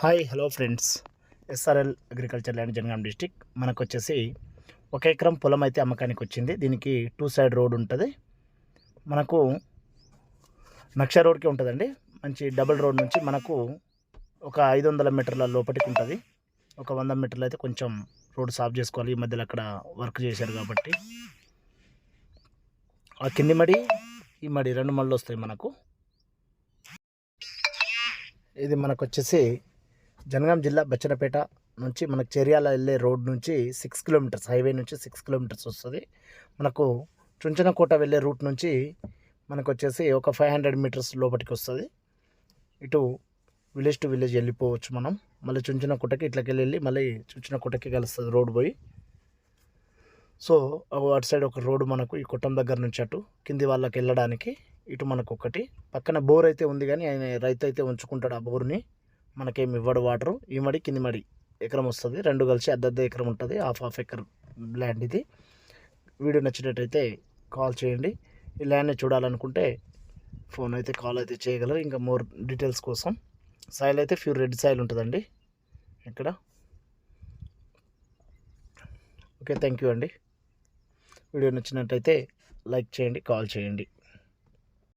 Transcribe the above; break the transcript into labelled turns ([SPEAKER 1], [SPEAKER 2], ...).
[SPEAKER 1] Hi hello friends. S R L agriculture land Jangaon district. మనకు వచ్చేసి ఒక ఎకరం పొలం అయితే అమ్మకానికి వచ్చింది దీనికి టూ సైడ్ రోడ్ ఉంటుంది. మనకు నక్ష రోడ్కి ఉంటుందండి. మంచి డబుల్ రోడ్ నుంచి మనకు ఒక ఐదు వందల మీటర్ల లోపలికి ఉంటుంది. ఒక వంద మీటర్లు అయితే కొంచెం రోడ్ సాఫ్ చేసుకోవాలి. ఈ మధ్యలో అక్కడ వర్క్ చేశారు కాబట్టి. ఆ కింది మడి ఈ మడి రెండు మళ్ళు వస్తాయి మనకు. ఇది మనకు వచ్చేసి జనగాం జిల్లా బచ్చనపేట నుంచి మనకు చర్యాల వెళ్ళే రోడ్ నుంచి సిక్స్ కిలోమీటర్స్ హైవే నుంచి సిక్స్ కిలోమీటర్స్ వస్తుంది. మనకు చుంచనకోట వెళ్ళే రూట్ నుంచి మనకు వచ్చేసి ఒక ఫైవ్ హండ్రెడ్ మీటర్స్ లోపలికి వస్తుంది. ఇటు విలేజ్ టు విలేజ్ వెళ్ళిపోవచ్చు మనం. మళ్ళీ చుంచనకోటకి ఇట్లకి వెళ్ళి మళ్ళీ చుంచనకోటకి కలుస్తుంది రోడ్ పోయి. సో అటు సైడ్ ఒక రోడ్డు మనకు ఈ కుట్టం దగ్గర నుంచి అటు కింది వాళ్ళకి వెళ్ళడానికి ఇటు మనకు ఒకటి. పక్కన బోర్ అయితే ఉంది కానీ ఆయన రైతు అయితే ఉంచుకుంటాడు ఆ బోర్ని. మనకేం ఇవ్వడు వాటరు. ఈ మడి కింది మడి ఎకరం వస్తుంది. రెండు కలిసి అద్దె ఎకరం ఉంటుంది. హాఫ్ హాఫ్ ఎకర్ ల్యాండ్ ఇది. వీడియో నచ్చినట్టయితే కాల్ చేయండి. ఈ ల్యాండ్ని చూడాలనుకుంటే ఫోన్ అయితే కాల్ అయితే చేయగలరు. ఇంకా మోర్ డీటెయిల్స్ కోసం. సాయిల్ అయితే ఫ్యూర్ రెడ్ సాయిల్ ఉంటుందండి. ఇక్కడ ఓకే థ్యాంక్ యూ అండి. వీడియో నచ్చినట్టయితే లైక్ చేయండి కాల్ చేయండి.